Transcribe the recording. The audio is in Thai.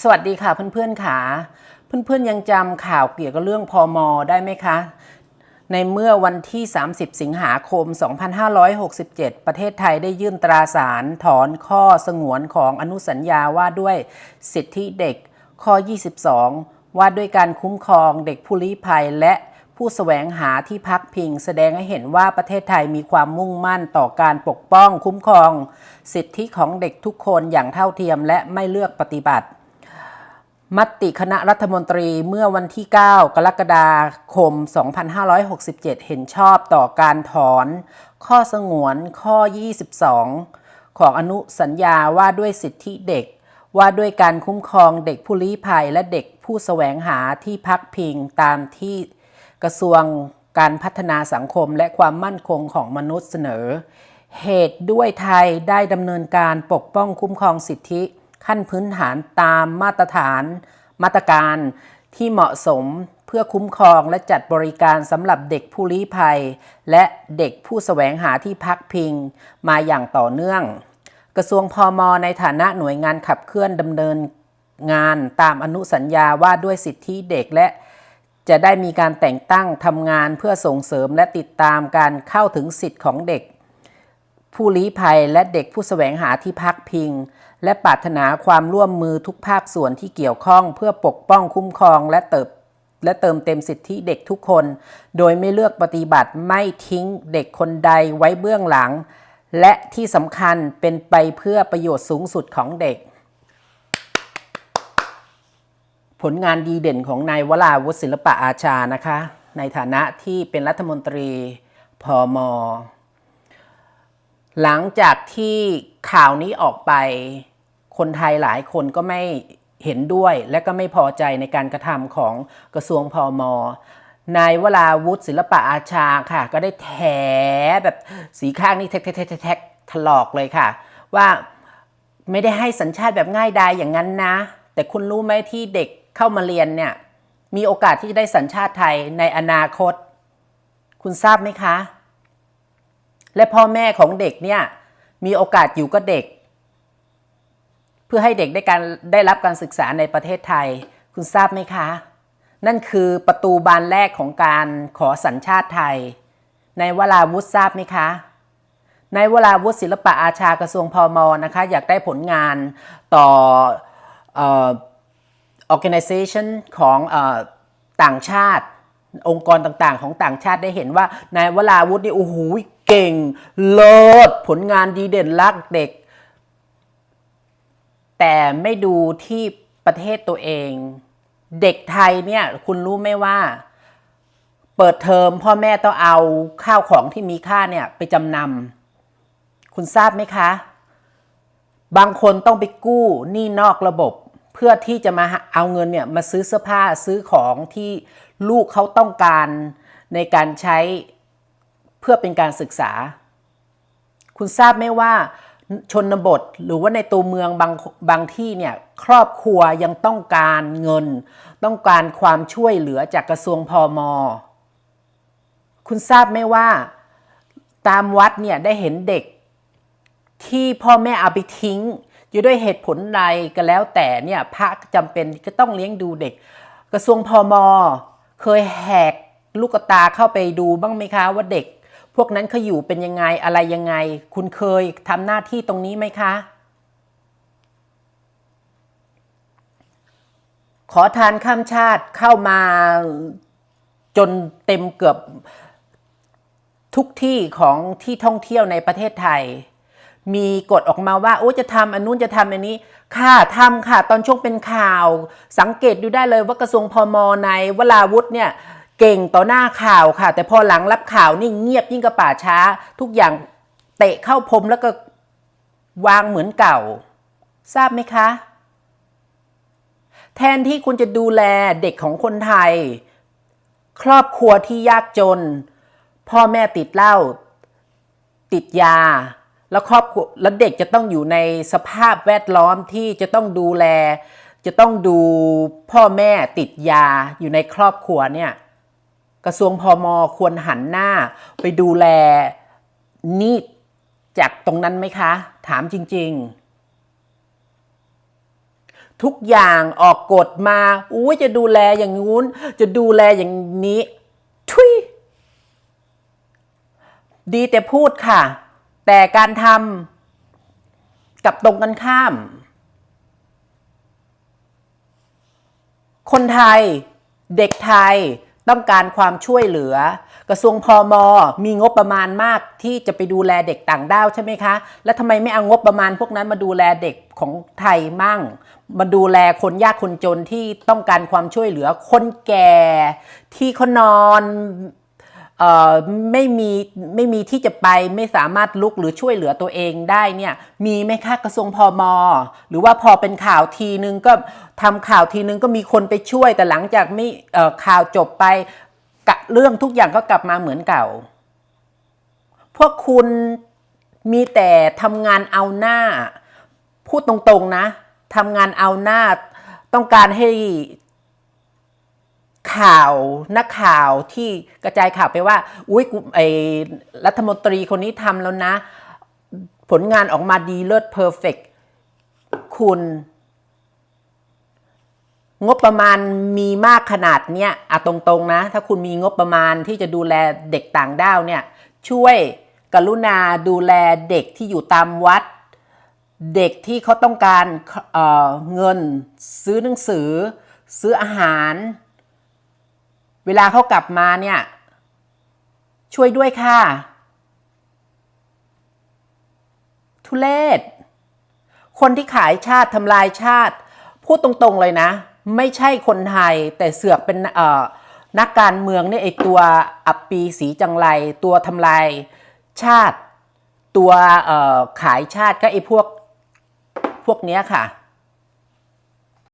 สวัสดีค่ะเพื่อนๆค่ะเพื่อนๆยังจำข่าวเกี่ยวกับเรื่องพอมอได้ไหมคะ ในเมื่อวันที่ 30 สิงหาคม 2567 ประเทศไทยได้ยื่นตราสารถอนข้อสงวนของอนุสัญญาว่าด้วยสิทธิเด็กข้อ 22 ว่าด้วยการคุ้มครองเด็กผู้ลี้ภัยและผู้แสวงหาที่พักพิง แสดงให้เห็นว่าประเทศไทยมีความมุ่งมั่นต่อการปกป้องคุ้มครอง สิทธิของเด็กทุกคนอย่างเท่าเทียมและไม่เลือกปฏิบัติ มติคณะรัฐมนตรีเมื่อวันที่ 9 กรกฎาคม 2567 เห็นชอบต่อการถอน ข้อสงวนข้อ 22 ของอนุสัญญาว่าด้วยสิทธิเด็ก ว่าด้วยการคุ้มครองเด็กผู้ลี้ภัยและเด็กผู้แสวงหาที่พักพิงตามที่กระทรวงการพัฒนาสังคมและความมั่นคงของมนุษย์เสนอ เหตุด้วยไทยได้ดำเนินการปกป้องคุ้มครองสิทธิ ขั้นพื้นฐานตามมาตรฐานมาตรการที่เหมาะสมเพื่อคุ้มครองและจัดบริการสำหรับเด็กผู้ลี้ภัย และเด็กผู้แสวงหาที่พักพิงมาอย่างต่อเนื่อง กระทรวงพอมในฐานะหน่วยงานขับเคลื่อนดำเนินงานตามอนุสัญญาว่าด้วยสิทธิเด็กและจะได้มีการแต่งตั้งทำงานเพื่อส่งเสริมและติดตามการเข้าถึงสิทธิของเด็ก ผู้ลี้ภัยและเด็กผู้แสวงหาที่พักพิง และปรารถนาความร่วมมือทุกภาคส่วนที่เกี่ยวข้อง เพื่อปกป้องคุ้มครองและเติบและเติมเต็มสิทธิเด็กทุกคน โดยไม่เลือกปฏิบัติไม่ทิ้งเด็กคนใดไว้เบื้องหลัง และที่สำคัญเป็นไปเพื่อประโยชน์สูงสุดของเด็ก ผลงานดีเด่นของนายวราวุฒิศิลปะอาชานะคะ ในฐานะที่เป็นรัฐมนตรีพอม หลังจากที่ข่าวนี้ออกไป คนไทยหลายคนก็ไม่เห็นด้วยและก็ไม่พอใจในการกระทำของกระทรวงพอมนายวราวุฒิศิลปะอาชาค่ะ ก็ได้แถแบบสีข้างนี่แท็กแท็กแท็กแท็กถลอกเลยค่ะ ว่าไม่ได้ให้สัญชาติแบบง่ายดายอย่างนั้นนะ แต่คุณรู้ไหมที่เด็กเข้ามาเรียนเนี่ยมีโอกาสที่จะได้สัญชาติไทยในอนาคต คุณทราบไหมคะ และพ่อแม่ของเด็กเนี่ยมีโอกาสอยู่กับเด็ก เพื่อให้เด็กได้การได้รับการศึกษาในประเทศไทย คุณทราบไหมคะ นั่นคือประตูบานแรกของการขอสัญชาติไทย ในวราวุฒิทราบไหมคะในวราวุฒิศิลปะอาชากระทรวงพอมนะคะอยากได้ผลงานต่อออ organization ของอต่างชาติ องค์กรต่างๆ ของต่างชาติได้เห็นว่านายวราวุฒินี่โอ้โห เก่งเลิศผลงานดีเด่นรักเด็ก แต่ไม่ดูที่ประเทศตัวเอง เด็กไทยเนี่ย คุณรู้ไหมว่า เปิดเทอมพ่อแม่ต้องเอาข้าวของที่มีค่าเนี่ย ไปจำนำคุณทราบไหมคะ บางคนต้องไปกู้หนี้นอกระบบเพื่อที่จะมาเอาเงินเนี่ยมาซื้อเสื้อผ้าซื้อของที่ลูกเขาต้องการในการใช้ พื่อเป็นการศึกษา คุณทราบไหมว่าชนบทหรือว่าในตัวเมืองบางบางที่เนี่ยครอบครัวยังต้องการเงิน ต้องการความช่วยเหลือจากกระทรวงพอมคุณทราบไหมว่า ตามวัดเนี่ยได้เห็นเด็ก ที่พ่อแม่เอาไปทิ้งอยู่ด้วยเหตุผลใดก็แล้วแต่เนี่ยพระจำเป็นก็ต้องเลี้ยงดูเด็ก กระทรวงพอมเคยแหกลูกตาเข้าไปดูบ้างไหมคะว่าเด็ก พวกนั้นเขาอยู่เป็นยังไงอะไรยังไง คุณเคยทำหน้าที่ตรงนี้ไหมคะ ขอทานข้ามชาติเข้ามาจนเต็มเกือบทุกที่ของที่ท่องเที่ยวในประเทศไทย มีกฎออกมาว่าโอ้จะทำอันนู้นจะทำอันนี้ ค่ะทำค่ะ ตอนช่วงเป็นข่าว สังเกตดูได้เลยว่ากระทรวงพมในวราวุธเนี่ย เก่งต่อหน้าข่าวค่ะ แต่พอหลังรับข่าวนี่เงียบยิ่งกระป่าช้า ทุกอย่างเตะเข้าพรมแล้วก็วางเหมือนเก่า ทราบไหมคะ แทนที่คุณจะดูแลเด็กของคนไทย ครอบครัวที่ยากจน พ่อแม่ติดเหล้าติดยา แล้วครอบครัวแล้วเด็กจะต้องอยู่ในสภาพแวดล้อมที่จะต้องดูแล จะต้องดูพ่อแม่ติดยาอยู่ในครอบครัวเนี่ย กระทรวงพอมควรหันหน้าไปดูแลนี่จากตรงนั้นไหมคะ ถามจริง ๆ ทุกอย่างออกกฎมาอุ้ยจะดูแลอย่างงู้น จะดูแลอย่างนี้ทุยดีแต่พูดค่ะ แต่การทำกับตรงกันข้าม คนไทย เด็กไทย ต้องการความช่วยเหลือ กระทรวงพอมมีงบประมาณมากที่จะไปดูแลเด็กต่างด้าวใช่ไหมคะ แล้วทำไมไม่เอางบประมาณพวกนั้นมาดูแลเด็กของไทยมั่ง มาดูแลคนยากคนจนที่ต้องการความช่วยเหลือคนแก่ที่เขานอน ไม่มีไม่มีที่จะไปไม่สามารถลุกหรือช่วยเหลือตัวเองได้เนี่ยมีไหมคะกระทรวงพอมหรือว่าพอเป็นข่าวทีนึงก็ทำข่าวทีนึงก็มีคนไปช่วย แต่หลังจากไม่ข่าวจบไปกะเรื่องทุกอย่างก็กลับมาเหมือนเก่า พวกคุณมีแต่ทำงานเอาหน้า พูดตรงๆนะทำงานเอาหน้าต้องการให้ ข่าวนักข่าวที่กระจายข่าวไปว่า อุ้ยไอรัฐมนตรีคนนี้ทำแล้วนะ ผลงานออกมาดีเลิศเพอร์เฟกคุณ งบประมาณมีมากขนาดเนี้ยอะตรงๆนะ ถ้าคุณมีงบประมาณที่จะดูแลเด็กต่างด้าวเนี่ย ช่วยกรุณาดูแลเด็กที่อยู่ตามวัด เด็กที่เขาต้องการเเงินซื้อหนังสือ ซื้ออาหาร เวลาเขากลับมาเนี่ย ช่วยด้วยค่ะ ทุเลศคนที่ขายชาติทำลายชาติ พูดตรงๆเลยนะ ไม่ใช่คนไทยแต่เสือกเป็นเอ่อนักการเมืองเนี่ยไอตัวอัปปีสีจังไร ตัวทำลายชาติ ตัวขายชาติก็ไอพวกพวกเนี้ยค่ะ